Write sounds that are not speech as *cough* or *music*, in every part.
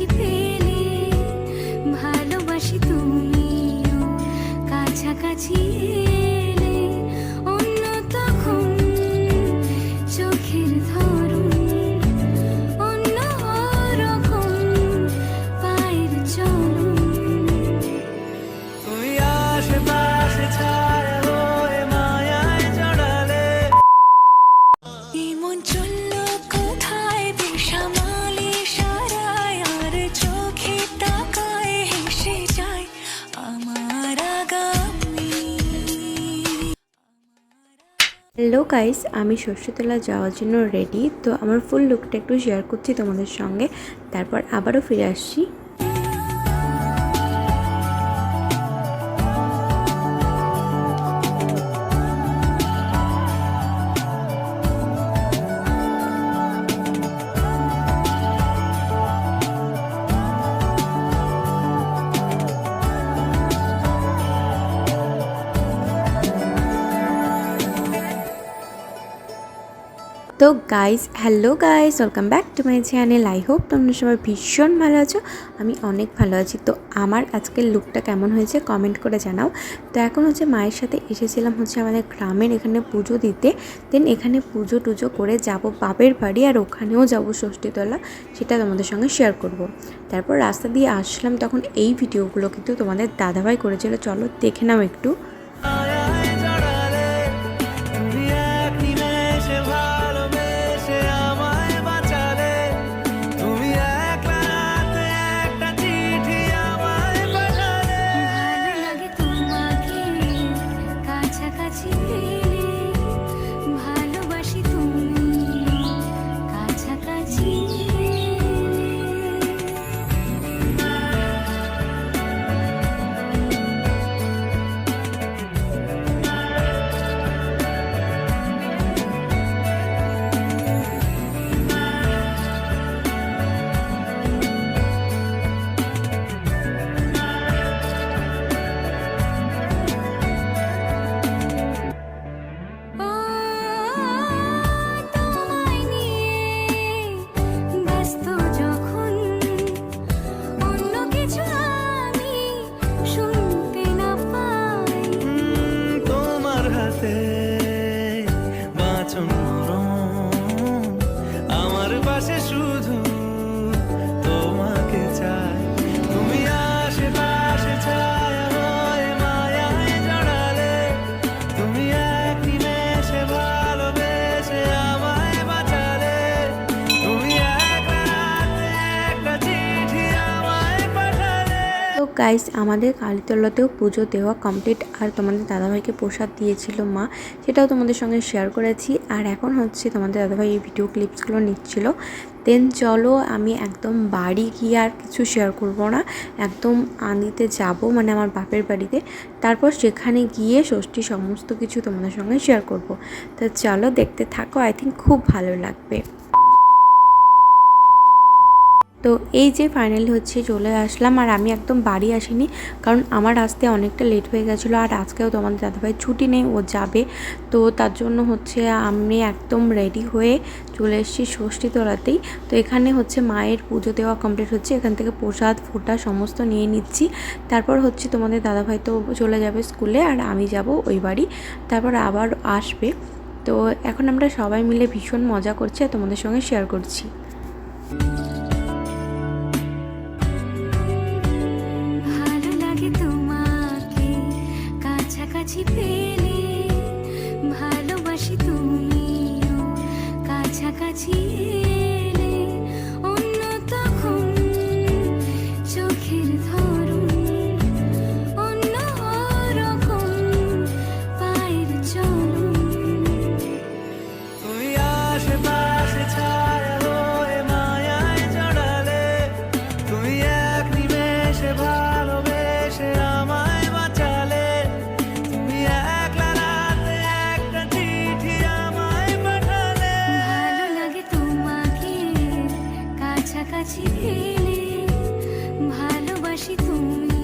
ছিপে গাইস আমি সর্ষেতলা যাওয়ার জন্য রেডি তো আমার ফুল লুকটা একটু শেয়ার করছি তোমাদের সঙ্গে। তারপর আবারও ফিরে আসছি। তো guys hello guys welcome back to my channel I hope তোমরা সবাই ভীষণ ভালো আছো। আমি অনেক ভালো আছি। তো আমার আজকের লুকটা কেমন হয়েছে কমেন্ট করে জানাও। তো এখন হচ্ছে মায়ের সাথে এসেছিলাম হচ্ছে আমাদের গ্রামের এখানে পুজো দিতে। দেন এখানে পুজো টুজো করে যাব বাপের বাড়ি আর ওখানেও যাব ষষ্ঠীতলা, সেটা তোমাদের সঙ্গে শেয়ার করব। তারপর রাস্তা দিয়ে আসলাম, তখন এই ভিডিওগুলো কিন্তু তোমাদের দাদাভাই করেছিল। চলো দেখে নাও একটু। গাইস আমাদের কালীতলাতেও পুজো দেওয়া কমপ্লিট আর তোমাদের দাদাভাইকে প্রসাদ দিয়েছিল মা, সেটাও তোমাদের সঙ্গে শেয়ার করেছি। আর এখন হচ্ছে তোমাদের দাদাভাই এই ভিডিও ক্লিপসগুলো নিচ্ছিল। দেন চলো আমি একদম বাড়ি গিয়ে আর কিছু শেয়ার করব না, একদম আনিতে যাব মানে আমার বাপের বাড়িতে। তারপর সেখানে গিয়ে ষষ্ঠী সমস্ত কিছু তোমাদের সঙ্গে শেয়ার করব। তো চলো দেখতে থাকো আই থিঙ্ক খুব ভালো লাগবে। তো এই যে ফাইনালি হচ্ছে চলে আসলাম আর আমি একদম বাড়ি আসিনি কারণ আমার আসতে অনেকটা লেট হয়ে গেছিল আর আজকেও তোমাদের দাদাভাই ছুটি নেই, ও যাবে। তো তার জন্য হচ্ছে আমি একদম রেডি হয়ে চলে এসেছি ষষ্ঠী তোলাতেই তো এখানে হচ্ছে মায়ের পুজো দেওয়া কমপ্লিট হচ্ছে, এখান থেকে প্রসাদ, ফোটা সমস্ত নিয়ে নিচ্ছি। তারপর হচ্ছে তোমাদের দাদাভাই তো চলে যাবে স্কুলে আর আমি যাব ওই বাড়ি, তারপর আবার আসবে। তো এখন আমরা সবাই মিলে ভীষণ মজা করছি আর তোমাদের সঙ্গে শেয়ার করছি।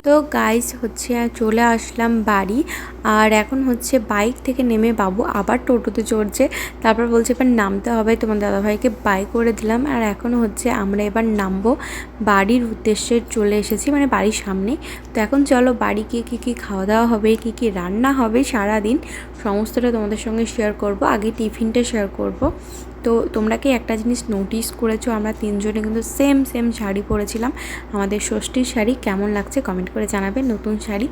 তো গাইস হচ্ছে চলে আসলাম বাড়ি। আর এখন হচ্ছে বাইক থেকে নেমে বাবু আবার টোটোতে চড়ছে। তারপর বলছে, এবার নামতে হবে। তোমার দাদাভাইকে বাই করে দিলাম। আর এখন হচ্ছে আমরা এবার নামবো বাড়ির উদ্দেশ্যে চলে এসেছি মানে বাড়ির সামনে। তো এখন চলো বাড়ি গিয়ে কী কী খাওয়া দাওয়া হবে, কী কী রান্না হবে সারা দিন সমস্তটা তোমাদের সঙ্গে শেয়ার করব। আগে টিফিনটা শেয়ার করব। তো তোমরা কি একটা জিনিস নোটিস করেছ? আমরা তিনজনে কিন্তু সেম সেম শাড়ি পরেছিলাম। আমাদের ষষ্ঠীর শাড়ি কেমন লাগছে কমেন্ট করে জানাবে। নতুন শাড়ি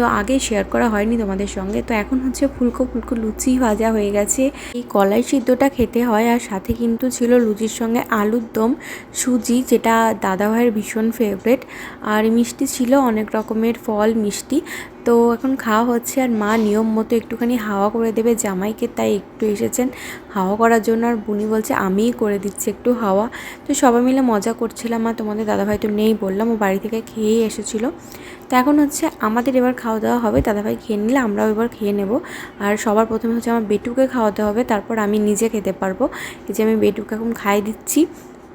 তো আগে শেয়ার করা হয়নি তোমাদের সঙ্গে। তো এখন হচ্ছে ফুলকো ফুলকো লুচি ভাজা হয়ে গেছে। এই কলাই সিদ্ধটা খেতে হয় আর সাথে কিন্তু ছিল লুচির সঙ্গে আলুর দম, সুজি, যেটা দাদাভাইয়ের ভীষণ ফেভারেট আর মিষ্টি ছিল অনেক রকমের ফল, মিষ্টি। তো এখন খাওয়া হচ্ছে আর মা নিয়ম মতো একটুখানি হাওয়া করে দেবে। জামাইকে তাই একটু এসেছেন হাওয়া করার জন্য। আর বুনি বলছে, আমিই করে দিচ্ছি একটু হাওয়া। তো সবাই মিলে মজা করছিলাম। আর তোমাদের দাদাভাই তো নেই বললাম, ও বাড়ি থেকে খেয়েই এসেছিল। তো এখন হচ্ছে আমাদের এবার খাওয়া দাওয়া হবে, দাদাভাই খেয়ে নিলে আমরাও এবার খেয়ে নেব। আর সবার প্রথমে হচ্ছে আমার বেটুকে খাওয়াতে হবে, তারপর আমি নিজে খেতে পারব। এই যে আমি বেটুকে এখন খাইয়ে দিচ্ছি,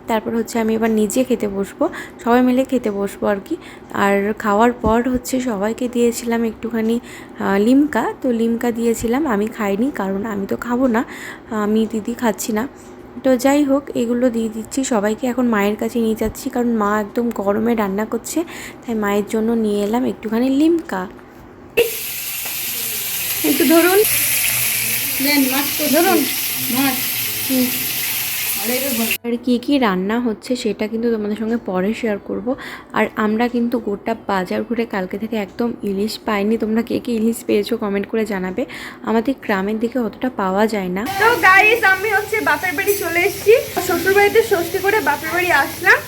তারপর হচ্ছে আমি এবার নিজে খেতে বসবো, সবাই মিলে খেতে বসবো আর কি। আর খাওয়ার পর হচ্ছে সবাইকে দিয়েছিলাম একটুখানি লিমকা। তো লিমকা দিয়েছিলাম, আমি খাইনি কারণ আমি তো খাব না আমি দিদি খাচ্ছি না। তো যাই হোক এগুলো দিয়ে দিচ্ছি। সবাইকে এখন মায়ের কাছে নিয়ে যাচ্ছি কারণ মা একদম গরমে রান্না করছে তাই মায়ের জন্য নিয়ে এলাম একটুখানি লিমকা। একটু ধরুন। ধরুন। মাছ আর কী কী রান্না হচ্ছে সেটা কিন্তু তোমাদের সঙ্গে পরে শেয়ার করব। আর আমরা কিন্তু গোটা বাজার ঘুরে কালকে থেকে একদম ইলিশ পাইনি। তোমরা কে কে ইলিশ পেয়েছ কমেন্ট করে জানাবে। আমাদের গ্রামের দিকে অতটা পাওয়া যায় না। তো গাইস আমি হচ্ছে বাপের বাড়ি চলে এসেছি। শ্বশুর বাড়িতে ষষ্ঠী করে বাপের বাড়ি আসলাম।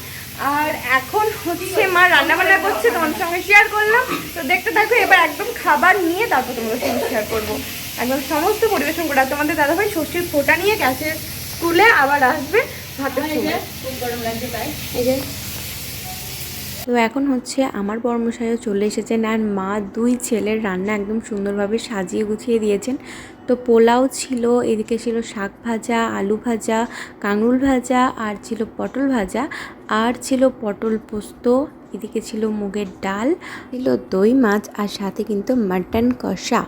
আর এখন হচ্ছে মা রান্না বান্না করছে, তোমাদের সঙ্গে শেয়ার করলাম। তো দেখতে থাকো, এবার একদম খাবার নিয়ে তারপর তোমাদের সঙ্গে শেয়ার করব। একদম সমস্ত পরিবেশন করে তোমাদের দাদাভাই ষষ্ঠীর ফোটা নিয়ে গেছে। স্কুলে আবার আসবে ভাতের সময় এই যে। তো এখন হচ্ছে আমার বর্মশাইও চলে এসেছেন আর মা দুই ছেলের রান্না একদম সুন্দরভাবে সাজিয়ে গুছিয়ে দিয়েছেন। তো পোলাও ছিল এদিকে ছিল শাক ভাজা আলু ভাজা কাঙরুল ভাজা আর ছিল পটল ভাজা আর ছিল পটল পোস্ত এদিকে ছিল মুগের ডাল ছিল দই মাছ আর সাথে কিন্তু মাটন কষা।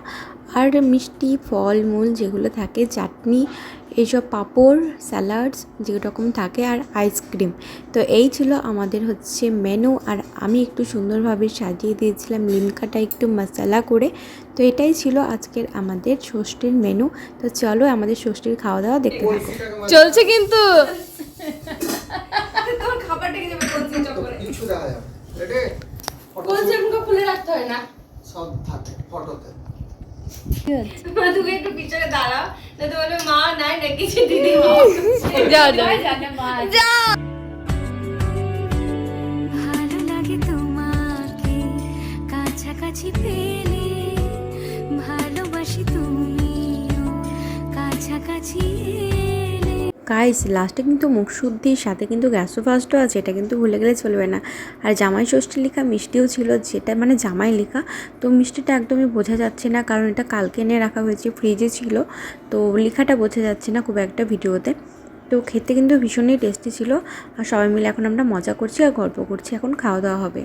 আর মিষ্টি ফলমূল যেগুলো থাকে চাটনি এইসব পাঁপড় স্যালাডস যেরকম থাকে আর আইসক্রিম তো এই ছিল আমাদের হচ্ছে মেনু আর আমি একটু সুন্দরভাবে সাজিয়ে দিয়েছিলাম লিমকাটা একটু মশলা করে। তো এটাই ছিল আজকের আমাদের ষষ্ঠীর মেনু তো চলো আমাদের ষষ্ঠীর খাওয়া দাওয়া দেখতে থাকো। চলছে কিন্তু। *laughs* কিছু দেখা যাবে। খুলে রাখতে হয় না। সব থাকে ফটোতে তুমি একটু পিছনে দাঁড়াও না তো বলবে মা নাই না দিদি যাও যাও ভালো লাগে তোমাকে কাছাকাছি পেলে ভালোবাসি তুমি কাছাকাছি গাইস লাস্টে কিন্তু মুখশুদ্ধির সাথে কিন্তু গ্যাসও ফাস্টও আছে, এটা কিন্তু ভুলে গেলে চলবে না। আর জামাই ষষ্ঠী লেখা মিষ্টিও ছিল, যেটা মানে জামাই লেখা, তো মিষ্টিটা একদমই বোঝা যাচ্ছে না, কারণ এটা কালকে এনে রাখা হয়েছে ফ্রিজে ছিল, তো লেখাটা বোঝা যাচ্ছে না খুব একটা ভিডিওতে। তো খেতে কিন্তু ভীষণই টেস্টি ছিল, আর সবাই মিলে এখন আমরা মজা করছি আর গল্প করছি, এখন খাওয়া দাওয়া হবে।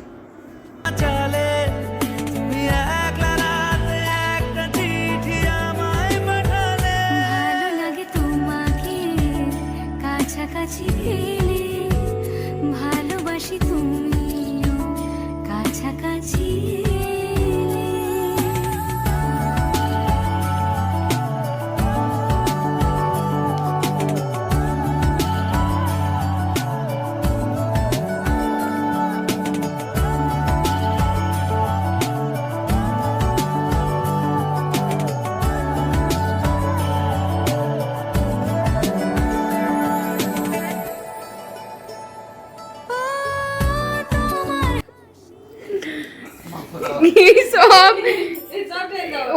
সব।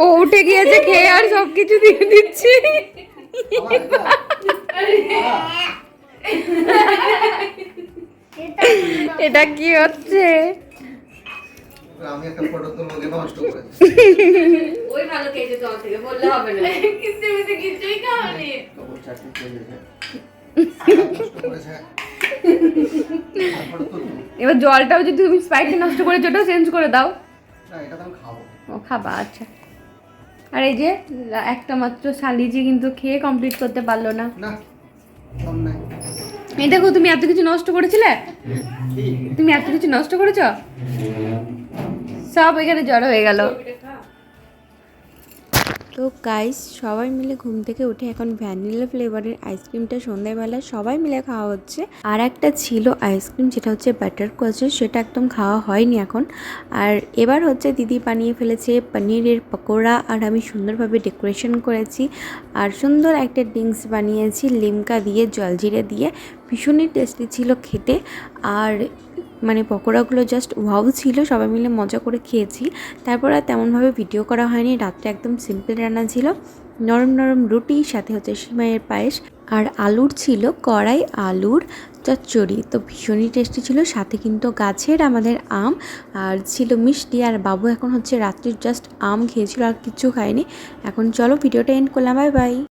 ও উঠে গিয়েছে খেয়ে আর সব কিছু দিয়ে দিচ্ছি। এটা কি হচ্ছে? আমি একটা ফটো তুলবো দিয়ে নষ্ট করেছি ওই ভালো খেয়েছে তোমার থেকে বললে হবে না। কিন্তু আমি কিছুই খাওয়ানি তবু চারটে চলে যায় নষ্ট করেছে আর photo তুলবো। এবার জলটাও যদি তুমি স্পাইসে নষ্ট করে ওটাও চেঞ্জ করে দাও। ও খাবা আচ্ছা। আর এই যে একটা মাত্র শালিজি কিন্তু খেয়ে কমপ্লিট করতে পারল না। না কম নাই। এই দেখো তুমি এত কিছু নষ্ট করেছিলে? তুমি এত কিছু নষ্ট করেছ? সব এখানে জড়ো হয়ে গেল। তো গাইস সবাই মিলে ঘুম থেকে উঠে এখন ভ্যানিলা ফ্লেভারের আইসক্রিমটা সন্ধ্যাবেলা সবাই মিলে খাওয়া হচ্ছে। আর একটা ছিল আইসক্রিম যেটা হচ্ছে বাটার কোয়াচের সেটা একদম খাওয়া হয়নি এখন। আর এবার হচ্ছে দিদি বানিয়ে ফেলেছে পনিরের পকোড়া, আর আমি সুন্দরভাবে ডেকোরেশন করেছি। আর সুন্দর একটা ড্রিঙ্কস বানিয়েছি লিমকা দিয়ে, জলজিরে দিয়ে। ভীষণই টেস্টি ছিল খেতে। আর মানে পকোড়াগুলো জাস্ট ওয়াও ছিল, সবাই মিলে মজা করে খেয়েছি। তারপর আর তেমনভাবে ভিডিও করা হয়নি, রাত্রে একদম সিম্পল রান্না ছিল। নরম নরম রুটি, সাথে হচ্ছে সিমাইয়ের পায়েস। আর আলুর ছিল কড়াই, আলুর চচ্চড়ি। তো ভীষণই টেস্টি ছিল, সাথে কিন্তু গাছের আমাদের আম, আর ছিল মিষ্টি। আর বাবু এখন হচ্ছে রাত্রির জাস্ট আম খেয়েছিল, আর কিচ্ছু খায়নি। এখন চলো ভিডিওটা এন্ড করলাম বাই বাই